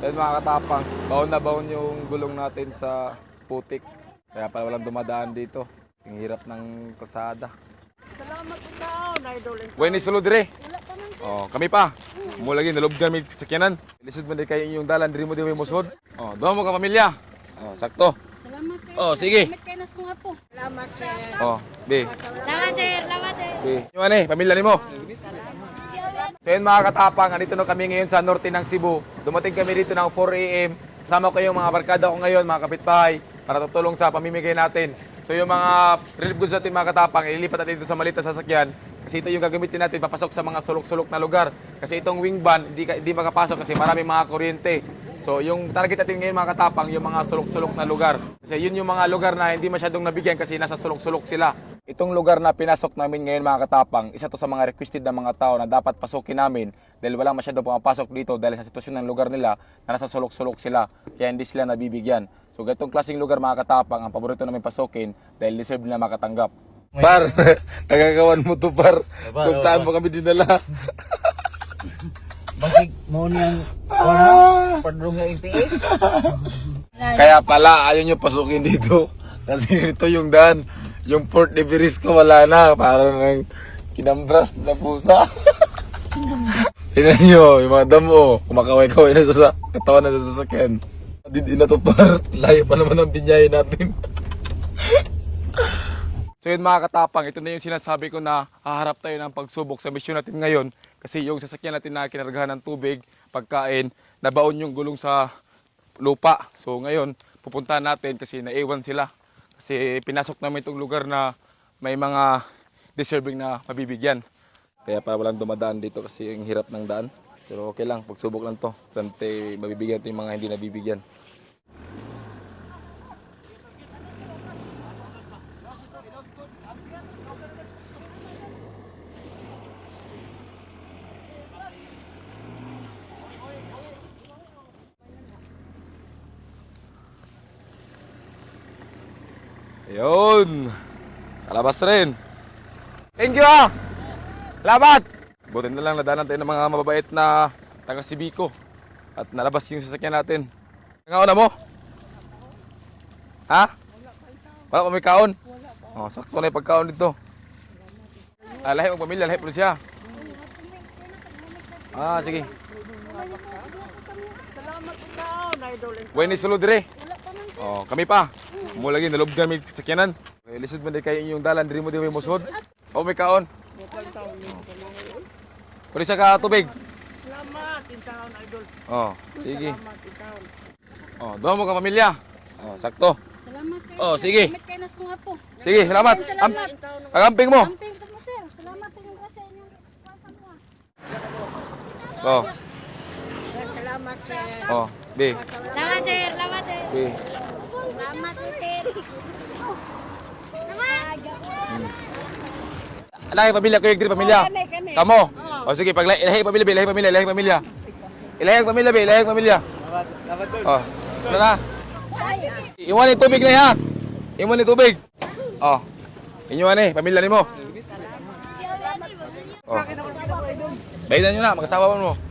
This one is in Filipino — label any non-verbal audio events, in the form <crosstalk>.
Ayun mga katapang, baon na baon yung gulong natin sa putik. Kaya pala walang dumadaan dito. Ang hirap ng kalsada. Salamat ikaw, Idol. When is sulod dire? Oh, kami pa. Mo lagi nalob kami sa sakyanan. Lisod man di kayo inyong dalan, diri mo di mo musod. Oh, doon mo ka pamilya. Oh, sakto. Salamat sir. Oh, sige. Salamat kay nas mga po. Salamat, sir. Oh, di. Salamat sir. Salamat sir. Di. Yung ano eh, pamilya nimo. So yun mga katapang, andito na kami ngayon sa norte ng Cebu. Dumating kami dito ng 4 a.m. Kasama ko yung mga barkada ko ngayon, mga kapitbahay, para tutulong sa pamimigay natin. So yung mga relief goods natin mga katapang, ililipat natin dito sa maliit na sasakyan. Kasi ito yung gagamitin natin papasok sa mga sulok-sulok na lugar. Kasi itong wing van, hindi, hindi makapasok kasi maraming mga kuryente. So yung target natin ngayon mga katapang, yung mga sulok-sulok na lugar. Kasi yun yung mga lugar na hindi masyadong nabigyan kasi nasa sulok-sulok sila. Itong lugar na pinasok namin ngayon mga katapang, isa to sa mga requested ng mga tao na dapat pasukin namin dahil walang masyadong pumapasok dito dahil sa sitwasyon ng lugar nila na nasa sulok-sulok sila kaya hindi sila nabibigyan. So ganitong klaseng lugar mga katapang ang paborito namin pasukin dahil deserve nila makatanggap. Par, <laughs> nagagawan mo to par. So saan mo kami dinala? <laughs> Basig mo niyang ano, padrong nga. Kaya pala ayaw nyo pasukin dito. <laughs> Kasi ito yung daan. Yung Port de Verisco wala na. Parang nang kinambras na pusa. <laughs> Tingnan nyo, yung mga damo. Kumakaway-kaway na sa katawan na sa sasakyan. Hindi na to par. Layo pa naman ang binyayin natin. So yun mga katapang, ito na yung sinasabi ko na haharap tayo ng pagsubok sa misyon natin ngayon. Kasi yung sasakyan natin na kinargahan ng tubig, pagkain, nabaon yung gulong sa lupa. So ngayon, pupuntahan natin kasi naiwan sila. Kasi pinasok namin itong lugar na may mga deserving na mabibigyan. Kaya para walang dumadaan dito kasi yung hirap ng daan. Pero okay lang, pagsubok lang to. Tante, mabibigyan ito yung mga hindi nabibigyan. Ayun. Kalabas rin. Thank you ah. Salamat. Buti na lang nadanan tayo ng mga mababait na taga Sibico. At nalabas yung sasakyan natin. Ang na mo? Ha? Wala pa may kaon? Oh, sakto na yung pagkaon dito. Ah, lahi mong pamilya, lahi po siya. Ah, sige. Salamat ikaw, Idol. When is sulod dire? Oh, kami pa. Mo lagi nalob kami sa sakyanan. Eh, lisod man di kayo inyong dalan, diri mo di mo musod. O may kaon. Pwede siya ka tubig. Salamat, intaon, Idol. Oh, sige. Salamat, intaon. Oh, doon mo ka pamilya. Oh, sakto. Salamat sir. Oh, sige. Salamat kay nas mga po. Sige, salamat. Am agamping mo. Amping ko mo sir. Salamat sa inyong grasya inyong kwasa mo. Oh, Salamat, sir. oh, di. Salamat sir. Salamat sir. Di. Salamat sir. Lahi pamilya ko yung pamilya. Kani. Kamo. Oh, sige, pag lahi pamilya, lahi pamilya, lahi pamilya. Ilahi pamilya, ilahi pamilya. Oh, ano na? Iwan ni tubig na ha. Iwan ni tubig. Oh. Inyuan ni, pamilya nimo. Oh. Bayidan nyo na, mag-asawa mo mo.